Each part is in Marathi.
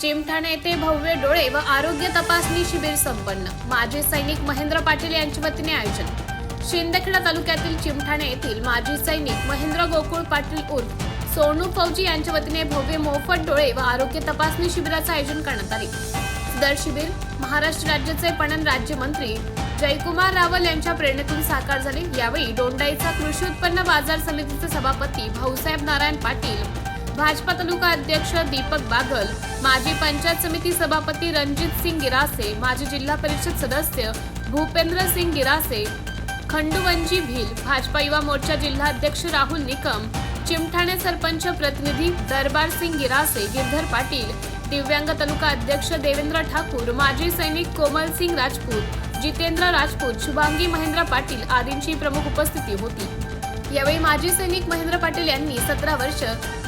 चिमठाणे येथे भव्य डोळे व आरोग्य तपासणी शिबिर संपन्न. माजी सैनिक महेंद्र पाटील यांच्या वतीने आयोजन. शिंदखेडा तालुक्यातील चिमठाणे येथील माजी सैनिक महेंद्र गोकुळ पाटील उर्फ सोनू फौजी यांच्या वतीने भव्य मोफत डोळे व आरोग्य तपासणी शिबिराचे आयोजन करण्यात आले. दर शिबिर महाराष्ट्र राज्याचे पणन राज्यमंत्री जयकुमार रावल यांच्या प्रेरणेतून साकार झाले. यावेळी डोंडाईचा कृषी उत्पन्न बाजार समितीचे सभापती भाऊसाहेब नारायण पाटील भाजपा तालुका अध्यक्ष दीपक बागल माजी पंचायत समिती सभापती रणजित सिंग गिरासे माजी जिल्हा परिषद सदस्य भूपेंद्र सिंग गिरासे खंडुवंजी भिल भाजपा युवा मोर्चा जिल्हाध्यक्ष राहुल निकम चिमठाणे सरपंच प्रतिनिधी दरबार सिंग गिरासे गिरधर पाटील दिव्यांग तालुका अध्यक्ष देवेंद्र ठाकूर माजी सैनिक कोमल सिंग राजपूत जितेंद्र राजपूत शुभांगी महेंद्र पाटील आदींची प्रमुख उपस्थिती होती. यावेळी माजी सैनिक महेंद्र पाटील यांनी सतरा वर्ष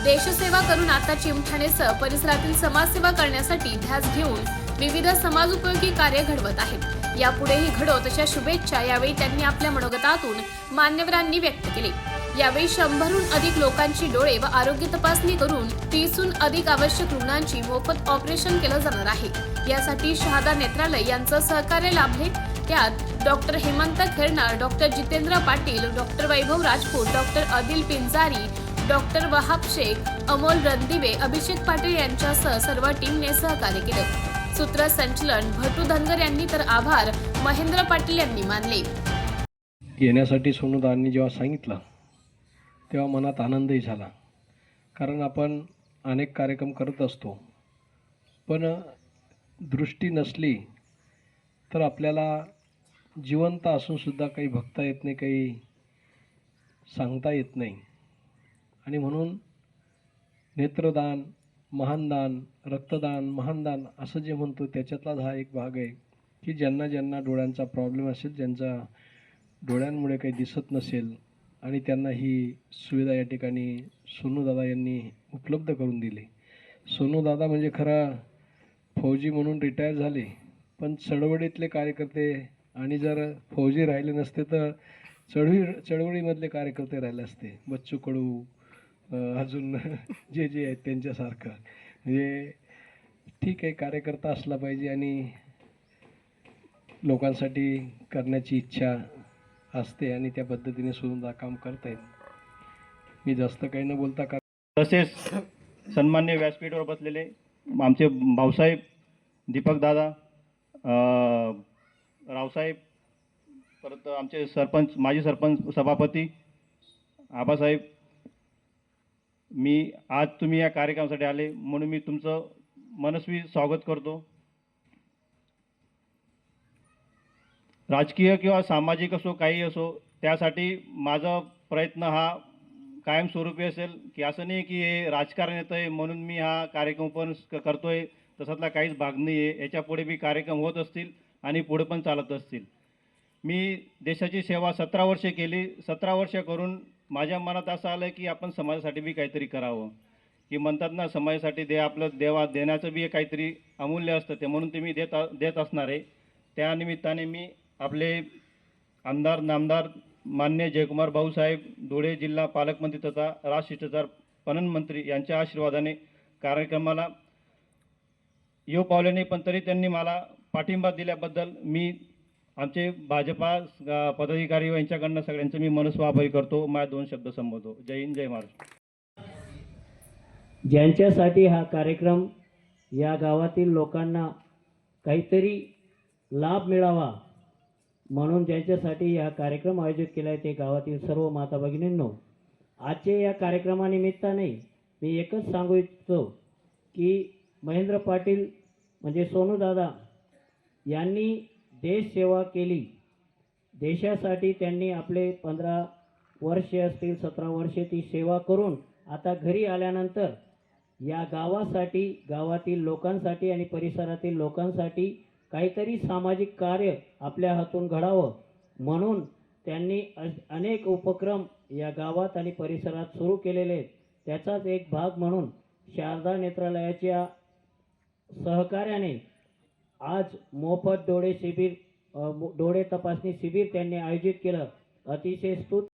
देशसेवा करून आता चिमठाणेसह परिसरातील समाजसेवा करण्यासाठी ध्यास घेऊन विविध समाजोपयोगी कार्य घडवत आहेत. यापुढेही घडवत अशा शुभेच्छा यावेळी त्यांनी आपल्या मनोगतातून मान्यवरांनी व्यक्त केली. यावेळी शंभरहून अधिक लोकांची डोळे व आरोग्य तपासणी करून तीसहून अधिक आवश्यक रुग्णांची मोफत ऑपरेशन केलं जाणार आहे. यासाठी शहादा नेत्रालय यांचं सहकार्य लाभले त्यात doctor Hemant Khairnar doctor Jitendra Patil doctor Vaibhav Rajput doctor Adil Pinjari doctor Wahab Shaikh Amol Randive Abhishek Patil यांच्यासह सर्व टीमने सहकार्य केलं. सूत्रसंचलन भटू धनगर यांनी तर आभार महेंद्र पाटील यांनी मानले. येण्यासाठी सोनूदांनी जेव्हा सांगितलं तेव्हा मनात आनंदही झाला. कारण आपण अनेक कार्यक्रम करत असतो. पण दृष्टी नसली तर आपल्याला जिवंत असूनसुद्धा काही बघता येत नाही काही सांगता येत नाही. आणि म्हणून नेत्रदान महानदान रक्तदान महानदान असं जे म्हणतो त्याच्यातलाच हा एक भाग आहे की ज्यांना ज्यांना डोळ्यांचा प्रॉब्लेम असेल ज्यांचा डोळ्यांमुळे काही दिसत नसेल आणि त्यांना ही सुविधा या ठिकाणी सोनूदादा यांनी उपलब्ध करून दिली. सोनूदादा म्हणजे खरा फौजी म्हणून रिटायर झाले पण चळवळीतले कार्यकर्ते आणि जर फौजी राहिले नसते तर चळवळी चळवळीमधले कार्यकर्ते राहिले असते. बच्चू कडू अजून जे जे आहेत त्यांच्यासारखं. म्हणजे ठीक आहे कार्यकर्ता असला पाहिजे आणि लोकांसाठी करण्याची इच्छा असते आणि त्या पद्धतीने सुद्धा काम करता येईल मी जास्त काही न बोलता का तसेच सन्मान्य व्यासपीठावर बसलेले आमचे भाऊसाहेब दीपकदादा दादा रावसाहेब परत आमचे सरपंच माजी सरपंच सभापती आबासाहेब मी आज तुम्ही या कार्यक्रमासाठी आले म्हणून मी तुमचं मनस्वी स्वागत करतो. राजकीय किंवा सामाजिक असो काही असो त्यासाठी माझा प्रयत्न हा कायमस्वरूपी असेल की असं नाही की हे राजकारण येतं आहे म्हणून मी हा कार्यक्रम पण क- आहे तसातला काहीच भाग नाही आहे. याच्यापुढे बी कार्यक्रम होत असतील आणि पुढे पण चालत असतील. मी देशाची सेवा सतरा वर्षे केली. सतरा वर्ष करून माझ्या मनात असं आलं की आपण समाजासाठी बी काहीतरी करावं. की म्हणतात ना समाजासाठी दे आपलं देवा देण्याचं बी काहीतरी अमूल्य असतं ते म्हणून ते मी देत देत असणार आहे. त्यानिमित्ताने मी आपले आमदार नामदार मान्य जयकुमार भाऊसाहेब धुळे जिल्हा पालकमंत्री तथा राजशिष्टाचार पणन मंत्री यांच्या आशीर्वादाने कार्यक्रमाला येऊ पावले नाही पण तरी त्यांनी मला पाठिंबा दिल्याबद्दल मी आमचे भाजपा पदाधिकारी यांच्याकडनं सगळ्यांचं मी मनस्व आभारी करतो. माझ्या दोन शब्द संबोधतो जय हिंद जय महाराष्ट्र. ज्यांच्यासाठी हा कार्यक्रम या गावातील लोकांना काहीतरी लाभ मिळावा म्हणून ज्यांच्यासाठी हा कार्यक्रम आयोजित केला आहे ते गावातील सर्व माता भगिनींनो आजच्या या कार्यक्रमानिमित्ताने मी एकच सांगू इच्छितो की महेंद्र पाटील म्हणजे सोनूदादा यांनी देशसेवा केली. देशासाठी त्यांनी आपले पंधरा वर्षे असतील सतरा वर्षे ती सेवा करून आता घरी आल्यानंतर या गावासाठी गावातील लोकांसाठी आणि परिसरातील लोकांसाठी काहीतरी सामाजिक कार्य आपल्या हातून घडावं म्हणून त्यांनी अनेक उपक्रम या गावात आणि परिसरात सुरू केलेले आहेत. त्याचाच एक भाग म्हणून शारदा नेत्रालयाच्या सहकार्याने आज मोफत डोळे शिबिर डोळे तपासणी शिबिर त्यांनी आयोजित केलं. अतिशय स्तुत